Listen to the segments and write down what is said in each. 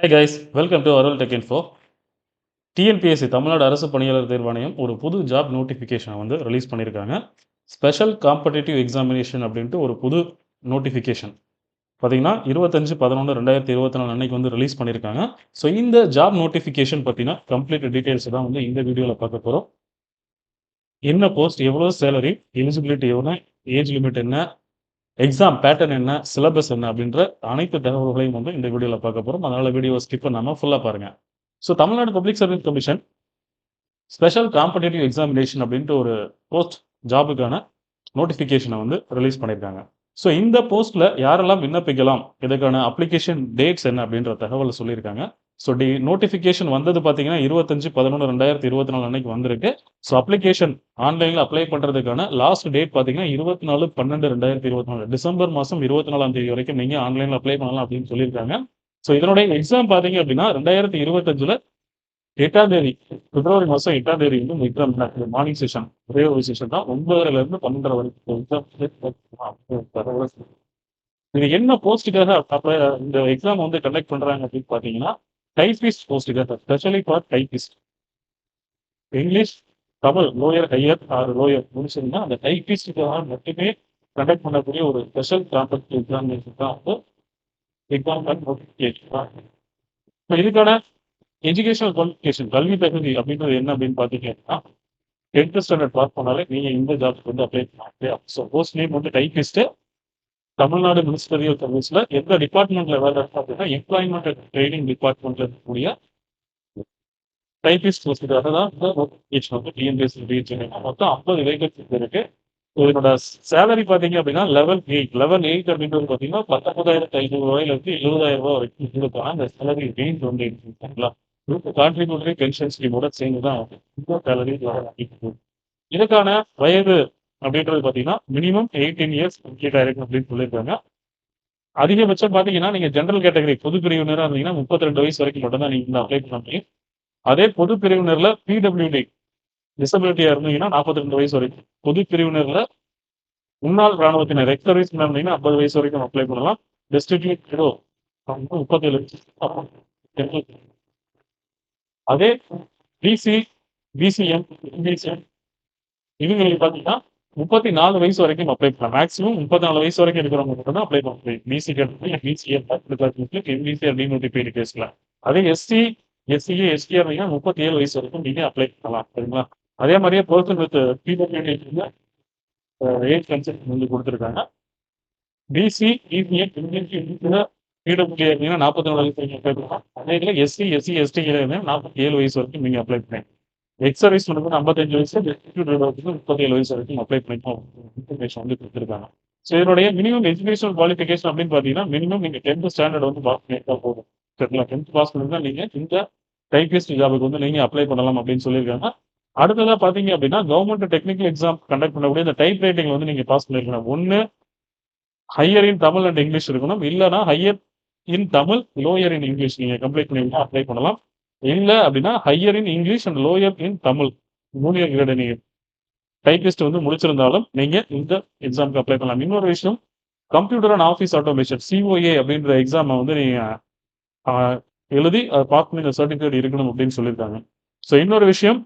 Hi guys welcome to Arul tech info TNPSC Tamil Nadu அரசு பணியாளர் தேர்வாணையம் ஒரு புது ஜாப் நோட்டிஃபிகேஷனை வந்து ரிலீஸ் பண்ணியிருக்காங்க ஸ்பெஷல் காம்படேட்டிவ் எக்ஸாமினேஷன் அப்படின்ட்டு ஒரு புது நோட்டிஃபிகேஷன் பார்த்தீங்கன்னா இருபத்தஞ்சு பதினொன்று ரெண்டாயிரத்தி இருபத்தி நாலு அன்னைக்கு வந்து ரிலீஸ் பண்ணியிருக்காங்க ஸோ இந்த ஜாப் நோட்டிஃபிகேஷன் பார்த்தீங்கன்னா கம்ப்ளீட் டீட்டெயில்ஸ் தான் வந்து இந்த வீடியோவில் பார்க்க போகிறோம் என்ன போஸ்ட் எவ்வளோ சேலரி எலிஜிபிலிட்டி எவ்வளோ ஏஜ் லிமிட் என்ன எக்ஸாம் பேட்டர்ன் என்ன சிலபஸ் என்ன அப்படின்ற அனைத்து தகவல்களையும் வந்து இந்த வீடியோவில் பார்க்க போகிறோம் அதனால் வீடியோ ஸ்கிப் பண்ணாமல் ஃபுல்லாக பாருங்கள் so Tamil Nadu public service commission special competitive examination அப்படின்ட்டு ஒரு போஸ்ட் ஜாபுக்கான நோட்டிஃபிகேஷனை வந்து ரிலீஸ் பண்ணியிருக்காங்க. ஸோ இந்த போஸ்ட்டில் யாரெல்லாம் விண்ணப்பிக்கலாம் இதுக்கான அப்ளிகேஷன் டேட்ஸ் என்ன அப்படின்ற தகவலை சொல்லியிருக்காங்க. ஸோ டி நோட்டிஃபிகேஷன் வந்தது பார்த்தீங்கன்னா இருபத்தஞ்சு பதினொன்று ரெண்டாயிரத்தி இருபத்தி நாலு அன்னைக்கு வந்திருக்கு. ஸோ அப்ளிகேஷன் ஆன்லைனில் அப்ளை பண்ணுறதுக்கான லாஸ்ட் டேட் பார்த்தீங்கன்னா இருபத்தி நாலு பன்னெண்டு ரெண்டாயிரத்தி இருபத்தி நாலு டிசம்பர் மாதம் இருபத்தி நாலாம் தேதி வரைக்கும் நீங்கள் ஆன்லைனில் அப்ளை பண்ணலாம் அப்படின்னு சொல்லியிருக்காங்க. ஸோ இதனுடைய எக்ஸாம் பார்த்தீங்க அப்படின்னா ரெண்டாயிரத்தி இருபத்தஞ்சில் எட்டாம் தேதி பிப்ரவரி மாதம் எட்டாம் தேதி வந்து எக்ஸாம் மார்னிங் செஷன் ஒரே ஒரு செஷன் தான். ஒன்பதுலேருந்து பன்னெண்டரை வரைக்கும் எக்ஸாம் இது என்ன போஸ்ட்டுக்காக அப்போ இந்த எக்ஸாம் வந்து கண்டக்ட் பண்ணுறாங்க அப்படின்னு பார்த்தீங்கன்னா typist போஸ்ட்டுக்காக specially for typist English Tamil lower higher or lower முடிச்சிருந்தா அந்த டைபிஸ்டுக்காக மட்டுமே கண்டக்ட் பண்ணக்கூடிய ஒரு ஸ்பெஷல் காம்படிட்டிவ் எக்ஸாமினேஷன் தான் வந்து எக்ஸாம் நோட்டிஃபிகேஷன் இப்போ இதுக்கான எஜுகேஷனல் குவாலிஃபிகேஷன் கல்வி தகுதி அப்படின்றது என்ன அப்படின்னு பார்த்தீங்கன்னா டென்த் ஸ்டாண்டர்ட் பாஸ் பண்ணாலே நீங்கள் இந்த ஜாப்க்கு வந்து அப்ளை பண்ணலாம். ஸோ போஸ்ட் நேம் வந்து டைபிஸ்ட்டு தமிழ்நாடு மினிஸ்ட்ரி ஆஃப் சர்வீஸ்ல எந்த டிபார்ட்மெண்ட்ல வேலை இருக்கு அப்படின்னா எம்ப்ளாய்மெண்ட் அண்ட் ட்ரைனிங் டிபார்ட்மெண்ட்ல இருக்கக்கூடிய டைபிஸ்ட் போஸ்ட்டுக்காக தான் இந்த வந்து டிஎன்பிஎஸ்சி ரீஜன் மொத்தம் ஐம்பது வேகன்சி இருக்கு. இதனோட சேலரி பார்த்தீங்க அப்படின்னா லெவல் எயிட் லெவல் எயிட் அப்படின்றது பார்த்தீங்கன்னா பத்தொன்பதாயிரத்தி ஐநூறு ரூபாயில இருந்து எழுபதாயிரம் ரூபாய் வரைக்கும் இருக்காங்க அந்த சேலரி ரேஞ்ச் வந்து இருக்குங்களா கான்ட்ரிபியூட்டரி பென்ஷன் ஸ்கீமோட சேர்ந்து தான் இந்த சேலரி இதுக்கான வயது அப்படின்றது பார்த்தீங்கன்னா மினிமம் எயிட்டீன் இயர்ஸ் கம்ப்ளீட் ஆயிருக்கு அப்படின்னு சொல்லியிருக்காங்க. அதிகபட்சம் பார்த்தீங்கன்னா நீங்கள் ஜென்ரல் கேட்டகரி பொது பிரிவினராக இருந்தீங்கன்னா முப்பத்தி ரெண்டு வயசு வரைக்கும் மட்டும் தான் நீங்கள் அப்ளை பண்ண முடியும். அதே பொது பிரிவினரில் பிடபிள்யூடி டிசபிலிட்டியாக இருந்தீங்கன்னா நாற்பத்தி ரெண்டு வயசு வரைக்கும். பொது பிரிவினரில் முன்னாள் ராணுவத்தினர் எக்ஸ் சர்வீஸ் இருந்தீங்கன்னா ஐம்பது வயசு வரைக்கும் அப்ளை பண்ணலாம். டெஸ்டிடியூட் ஏதோ முப்பத்தேழு அதே பிசி பிசிஎம் இவங்களுக்கு பார்த்தீங்கன்னா முப்பத்தி நாலு வயசு வரைக்கும் அப்ளை பண்ணலாம். மேக்ஸிமம் முப்பத்தி நாலு வயசு வரைக்கும் இருக்கிறவங்க மட்டும் தான் அப்ளை பண்ண முடியும். பிசி கேட்டு பிசிஎம் எம்பிசி அப்படின்னு பேர் பேசலாம் அதே எஸ்சி எஸ்சிஏ எஸ்டிஆர் முப்பத்தி ஏழு வயசு வரைக்கும் நீங்க அப்ளை பண்ணலாம். சரிங்களா? அதே மாதிரியே person with PWD age concept வந்து கொடுத்துருக்காங்க. பிசி இபிஏ பிடபிள்யூ நாற்பத்தி நாலு வயசு வரைக்கும் அப்ளை பண்ணலாம். அதே இதில் எஸ்சி எஸ்சி எஸ்டி நாற்பத்தி ஏழு வயசு வரைக்கும் நீங்க அப்ளை பண்ணலாம். எக்ஸ் சர்வீஸ் வந்து ஐம்பத்தஞ்சு வயசு வந்து முப்பத்தி ஏழு வயசு வரைக்கும் அப்ளை பண்ணிக்கலாம் இன்ஃபர்மேஷன் வந்து கொடுத்துருக்காங்க. ஸோ இதனுடைய மினிமம் எஜுகேஷன் குவாலிஃபிகேஷன் அப்படின்னு பார்த்தீங்கன்னா மினிமம் நீங்கள் டென்த் ஸ்டாண்டர்ட் வந்து பாஸ் பண்ணிட்டா போதும். சரிங்களா? டென்த் பாஸ் பண்ணிருந்தா நீங்கள் இந்த டைபிஎஸ்டி ஜாபுக்கு வந்து நீங்கள் அப்ளை பண்ணலாம் அப்படின்னு சொல்லியிருக்காங்க. அடுத்ததாக பார்த்தீங்க அப்படின்னா கவர்மெண்ட் டெக்னிக்கல் எக்ஸாம் கண்டக்ட் பண்ணக்கூடிய இந்த டைப் ரைட்டிங் வந்து நீங்கள் பாஸ் பண்ணியிருக்கணும் ஒன்று higher in Tamil and English இருக்கணும். இல்லைனா higher in Tamil lower in English நீங்கள் கம்ப்ளீட் பண்ணிங்கன்னா அப்ளை பண்ணலாம். இல்லை அப்படின்னா higher in English and lower in Tamil junior grade நீங்கள் டைப்பிஸ்ட் வந்து முடிச்சிருந்தாலும் நீங்கள் இந்த எக்ஸாமுக்கு அப்ளை பண்ணலாம். இன்னொரு விஷயம் computer and office automation COA அப்படின்ற எக்ஸாமை வந்து நீங்கள் எழுதி அதை பாஸ் இந்த சர்டிஃபிகேட் இருக்கணும் அப்படின்னு சொல்லியிருக்காங்க. ஸோ இன்னொரு விஷயம்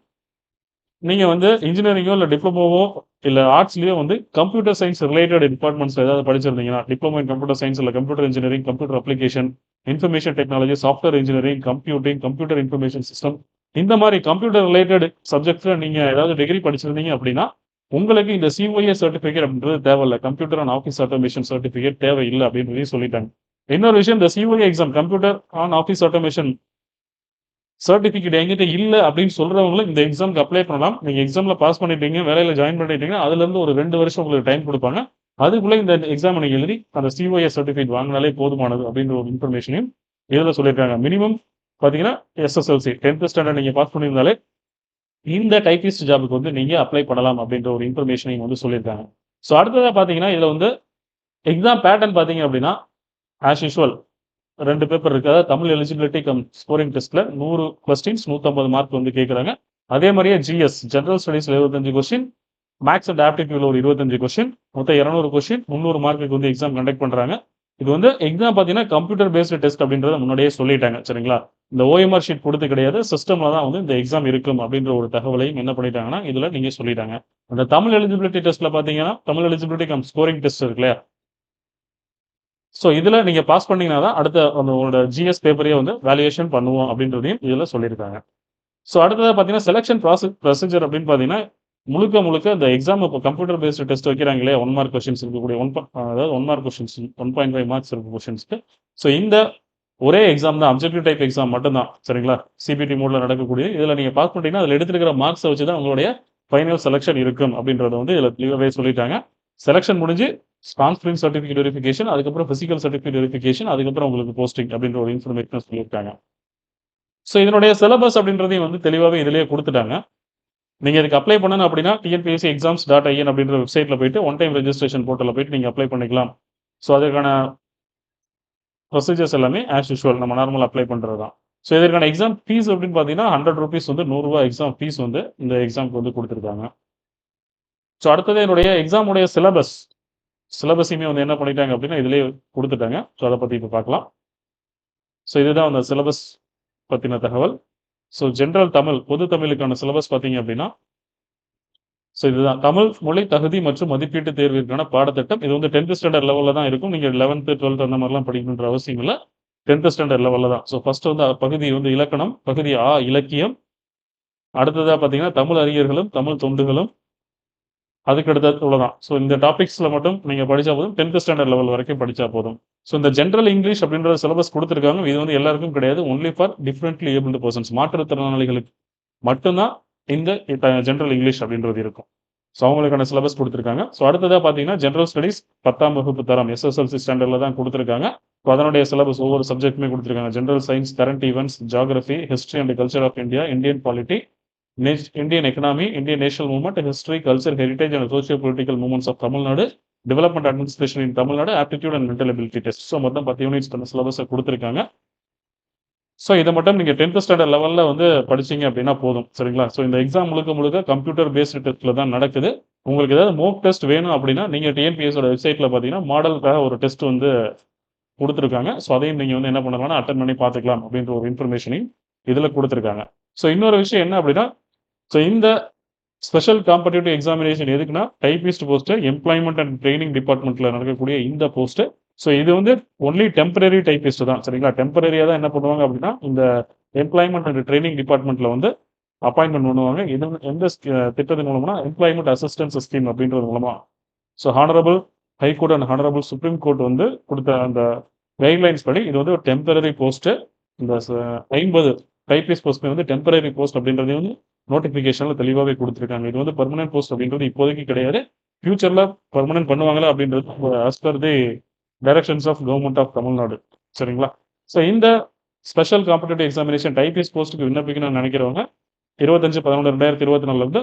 நீங்கள் வந்து இன்ஜினியரிங்கோ இல்லை டிப்ளமோவோ இல்லை ஆர்ட்ஸ்லயோ வந்து கம்ப்யூட்டர் சயின்ஸ் ரிலேட்டட் டிபார்ட்மெண்ட்ஸ் ஏதாவது படிச்சிருந்தீங்கன்னா டிப்ளமோ இன் கம்ப்யூட்டர் சயின்ஸ் இல்லை computer engineering computer application information technology software engineering computing computer information system இந்த மாதிரி கம்ப்யூட்டர் ரிலேட்டட் சப்ஜெக்ட்ஸில் நீங்கள் ஏதாவது டிகிரி படிச்சிருந்தீங்க அப்படின்னா உங்களுக்கு இந்த சிஓஏ சர்டிஃபிகேட் அப்படின்றது தேவையில்லை computer and office automation certificate தேவையில்லை அப்படின்றதையும் சொல்லிட்டாங்க. இன்னொரு விஷயம் இந்த COA exam computer and office automation certificate எங்கிட்ட இல்லை அப்படின்னு சொல்றவங்களும் இந்த எக்ஸாமுக்கு அப்ளை பண்ணலாம். நீங்கள் எக்ஸாமில் பாஸ் பண்ணிட்டீங்க வேலையில் ஜாயின் பண்ணிட்டீங்கன்னா அதுலேருந்து ஒரு ரெண்டு வருஷம் உங்களுக்கு டைம் கொடுப்பாங்க. அதுக்குள்ளே இந்த எக்ஸாம் நீங்கள் எழுதி அந்த சிஓஏ சர்டிஃபிகேட் வாங்கினாலே போதுமானது அப்படின்ற ஒரு இன்ஃபர்மேஷனையும் இதில் சொல்லியிருக்காங்க. மினிமம் பார்த்தீங்கன்னா எஸ்எஸ்எல்சி டென்த் ஸ்டாண்டர்ட் நீங்கள் பாஸ் பண்ணியிருந்தாலே இந்த டைபிஸ்ட் ஜாபுக்கு வந்து நீங்கள் அப்ளை பண்ணலாம் அப்படின்ற ஒரு இன்ஃபர்மேஷனையும் வந்து சொல்லியிருக்காங்க. ஸோ அடுத்ததாக பார்த்தீங்கன்னா இதில் வந்து எக்ஸாம் பேட்டர்ன் பார்த்தீங்க அப்படின்னா ஆஸ் யூஷுவல் ரெண்டு பேப்பர் இருக்குது அதாவது தமிழ் எலிஜிபிலிட்டி கம் ஸ்கோரிங் டெஸ்ட்டில் நூறு கொஸ்டின்ஸ் நூற்றம்பது மார்க் வந்து கேட்குறாங்க. அதே மாதிரியே ஜிஎஸ் ஜென்ரல் ஸ்டடீஸில் எழுபத்தஞ்சு கொஸ்டின் மேக்ஸ் அண்ட் ஆப்டிடியூட்ல ஒரு இருபத்தஞ்சு கொஸ்டின் மொத்தம் இரநூறு கொஸ்டின் முந்நூறு மார்க்குக்கு வந்து எக்ஸாம் கண்டக்ட் பண்றாங்க. இது வந்து எக்ஸாம் பார்த்தீங்கன்னா கம்ப்யூட்டர் பேஸ்டு டெஸ்ட் அப்படின்றத முன்னாடியே சொல்லிட்டாங்க சரிங்களா? இந்த ஓஎம்ஆர் ஷீட் கொடுத்து கிடையாது சிஸ்டம்ல தான் வந்து இந்த எக்ஸாம் இருக்கும் அப்படின்ற ஒரு தகவலையும் என்ன பண்ணிட்டாங்கன்னா இதுல நீங்க சொல்லிட்டாங்க. அந்த தமிழ் எலிஜிபிலிட்டி டெஸ்ட்ல பாத்தீங்கன்னா Tamil eligibility cum scoring test இருக்கு இல்லையா? ஸோ இதுல நீங்க பாஸ் பண்ணீங்கன்னா தான் அடுத்த அந்த உங்களோட ஜிஎஸ் பேப்பரையே வந்து வேல்யூவேஷன் பண்ணுவோம் அப்படின்றதையும் இதுல சொல்லியிருக்காங்க. ஸோ அடுத்தது பார்த்தீங்கன்னா செலெக்ஷன் ப்ராசஸ் ப்ரொசீஜர் அப்படின்னு பார்த்தீங்கன்னா முழுக்க முழுக்க இந்த எக்ஸாம் இப்போ கம்ப்யூட்டர் பேஸ்டு டெஸ்ட் வைக்கிறாங்களே ஒன் மார்க் கொஷின்ஸ் இருக்கக்கூடிய ஒன் அதாவது one mark questions one point five marks இருக்க கொஷின்ஸ்க்கு ஸோ இந்த ஒரே எக்ஸாம் தான் அப்ஜெக்டிவ் டைப் எக்ஸாம் மட்டும்தான் சரிங்களா? சிபிடி மோடில் நடக்கக்கூடிய இதில் நீங்கள் பாஸ் பண்ணிட்டீங்கன்னா அதில் எடுத்துருக்கிற மார்க்ஸை வச்சு தான் உங்களுடைய ஃபைனல் செலெக்ஷன் இருக்கும் அப்படின்றத வந்து இதில் தெளிவாகவே சொல்லிட்டாங்க. செலெக்ஷன் முடிஞ்சு ஸ்பான்ஸ்பிரிங் சர்டிஃபிகேட் வெரிஃபிகேஷன் அதுக்கப்புறம் ஃபிசிக்கல் சர்டிஃபிகேட் வெரிஃபிகேஷன் அதுக்கப்புறம் உங்களுக்கு போஸ்டிங் அப்படின்ற ஒரு இன்ஃபர்மேஷன் சொல்லியிருக்காங்க. ஸோ இதனுடைய சிலபஸ் அப்படின்றதையும் வந்து தெளிவாகவே இதிலேயே கொடுத்துட்டாங்க. நீங்கள் இதுக்கு அப்ளை பண்ணணும் அப்படின்னா டிஎன்பிஎஸ்சி எக்ஸாம்ஸ் டாட் ஐஎன் அப்படின்ற வெப்சைட்டில் போயிட்டு ஒன் டைம் ரெஜிஸ்ட்ரேஷன் போர்ட்டலில் போயிட்டு நீங்கள் அப்ளை பண்ணிக்கலாம். ஸோ அதற்கான ப்ரொசீஜர்ஸ் எல்லாமே ஆஸ் யூஷுவல் நம்ம நார்மல் அப்ளை பண்ணுறது தான் ஸோ இதற்கான எக்ஸாம் ஃபீஸ் அப்படின்னு பார்த்தீங்கன்னா ஹண்ட்ரட் ருபீஸ் வந்து நூறுரூவா எக்ஸாம் ஃபீஸ் வந்து இந்த எக்ஸாமுக்கு வந்து கொடுத்துருக்காங்க. ஸோ அடுத்தது என்னுடைய எக்ஸாமுடைய சிலபஸ் சிலபஸையுமே வந்து என்ன பண்ணிட்டாங்க அப்படின்னா இதுலேயே கொடுத்துட்டாங்க. ஸோ அதை பற்றி இப்போ பார்க்கலாம். ஸோ இதுதான் அந்த சிலபஸ் பற்றின தகவல். ஸோ ஜென்ரல் தமிழ் பொது தமிழுக்கான சிலபஸ் பார்த்தீங்க அப்படின்னா ஸோ இதுதான். தமிழ் மொழி தகுதி மற்றும் மதிப்பீட்டு தேர்விற்கான பாடத்திட்டம். இது வந்து டென்த் ஸ்டாண்டர்ட் லெவலில் தான் இருக்கும். நீங்கள் லெவன்த்து டுவெல்த் அந்த மாதிரிலாம் படிக்கணுன்ற அவசியம் இல்லை. டென்த் ஸ்டாண்டர்ட் லெவலில் தான். ஸோ ஃபஸ்ட்டு வந்து பகுதி வந்து இலக்கணம் பகுதி ஆ இலக்கியம். அடுத்ததாக பார்த்தீங்கன்னா தமிழ் அறிஞர்களும் தமிழ் தொண்டுகளும் அதுக்கு அடுத்தது தான் ஸோ இந்த டாபிக்ஸில் மட்டும் நீங்கள் படித்தா போதும். டென்த் ஸ்டாண்டர்ட் லெவல் வரைக்கும் படித்தா போதும். ஸோ இந்த ஜென்ரல் இங்கிலீஷ் அப்படின்ற சிலபஸ் கொடுத்துருக்காங்க. இது வந்து எல்லாருக்கும் கிடையாது. Only for differently abled persons மாற்றுத்திறனாளிகளுக்கு மட்டும்தான் இந்த ஜென்ரல் இங்கிலீஷ் அப்படின்றது இருக்கும். ஸோ அவங்களுக்கான சிலபஸ் கொடுத்துருக்காங்க. ஸோ அடுத்ததாக பார்த்தீங்கன்னா ஜென்ரல் ஸ்டடீஸ் பத்தாம் வகுப்பு தரம். எஸ்எஸ்எல்சி ஸ்டாண்டர்டில் தான் கொடுத்துருக்காங்க. ஸோ அதனுடைய சிலபஸ் ஒவ்வொரு சப்ஜெக்ட்டுமே கொடுத்துருக்காங்க. General science current events geography history and culture of India Indian polity Indian economy Indian national movement history culture heritage and socio political movements of Tamil Nadu development administration in Tamil Nadu aptitude and mental ability test so மொத்தம் பத்து units பண்ண சிலபஸை கொடுத்துருக்காங்க. So இதை மட்டும் நீங்கள் tenth standard லெவலில் வந்து படிச்சீங்க அப்படின்னா போதும். சரிங்களா? ஸோ இந்த எக்ஸாம் முழுக்க முழுக்க கம்ப்யூட்டர் பேஸ்டு டெஸ்ட்டில் தான் நடக்குது. உங்களுக்கு ஏதாவது மோக் டெஸ்ட் வேணும் அப்படின்னா நீங்கள் டிஎன்பிஎஸோட வெப்சைட்டில் பார்த்தீங்கன்னா மாடலுக்காக ஒரு டெஸ்ட் வந்து கொடுத்துருக்காங்க. ஸோ அதையும் நீங்கள் வந்து என்ன பண்ணலாம்னா அட்டன் பண்ணி பார்த்துக்கலாம் அப்படின்ற ஒரு இன்ஃபர்மேஷனையும் இதில் கொடுத்துருக்காங்க. ஸோ இன்னொரு விஷயம் என்ன அப்படின்னா ஸோ இந்த ஸ்பெஷல் காம்படிட்டிவ் எக்ஸாமினேஷன் எதுக்குன்னா typist post employment and training டிபார்ட்மெண்ட்டில் நடக்கக்கூடிய இந்த போஸ்ட்டு ஸோ இது வந்து ஒன்லி டெம்பரரி டைபிஸ்ட் தான் சரிங்களா? டெம்பரரியாக தான் என்ன பண்ணுவாங்க அப்படின்னா இந்த எம்ப்ளாய்மெண்ட் அண்ட் ட்ரைனிங் டிபார்ட்மெண்ட்டில் வந்து அப்பாயின்மெண்ட் பண்ணுவாங்க. இது எந்த திட்டத்தின் மூலம்னா எம்ப்ளாய்மெண்ட் அசிஸ்டன்ஸ் ஸ்கீம் அப்படின்றது மூலமாக so honourable high court and honourable supreme court வந்து கொடுத்த அந்த கைட்லைன்ஸ் படி இது வந்து ஒரு டெம்பரரி போஸ்ட்டு இந்த ஐம்பது டைபிஎஸ் போஸ்ட் வந்து டெம்பரரி போஸ்ட் அப்படின்றதே வந்து நோட்டிஃபிகேஷனில் தெளிவாகவே கொடுத்துருக்காங்க. இது வந்து பர்மனன்ட் போஸ்ட் அப்படின்றது இப்போதைக்கு கிடையாது. ஃபியூச்சரில் பர்மனன்ட் பண்ணுவாங்களா அப்படின்றது as per the directions of government of Tamil Nadu சரிங்களா? ஸோ இந்த ஸ்பெஷல் காம்படிட்டிவ் எக்ஸாமினேஷன் டைபிஎஸ் போஸ்ட்டுக்கு விண்ணப்பிக்கணும்னு நினைக்கிறவங்க இருபத்தஞ்சு பதினொன்று ரெண்டாயிரத்தி இருபத்தி நாலுலேருந்து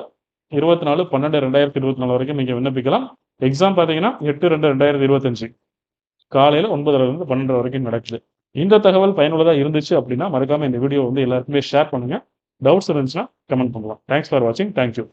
இருபத்தி நாலு பன்னெண்டு ரெண்டாயிரத்தி இருபத்தி நாலு வரைக்கும் நீங்கள் விண்ணப்பிக்கலாம். எக்ஸாம் பார்த்தீங்கன்னா எட்டு ரெண்டு ரெண்டாயிரத்தி இருபத்தஞ்சு. காலையில் ஒன்பதுலேருந்து பன்னெண்டு வரைக்கும் நடக்குது. இந்த தகவல் பயனுள்ளதாக இருந்துச்சு அப்படின்னா மறக்காமல் இந்த வீடியோ வந்து எல்லாருக்குமே ஷேர் பண்ணுங்க. டவுட்ஸ் இருந்துச்சுன்னா கமெண்ட் பண்ணலாம். தேங்க்ஸ் ஃபார் வாட்சிங் தேங்க்யூ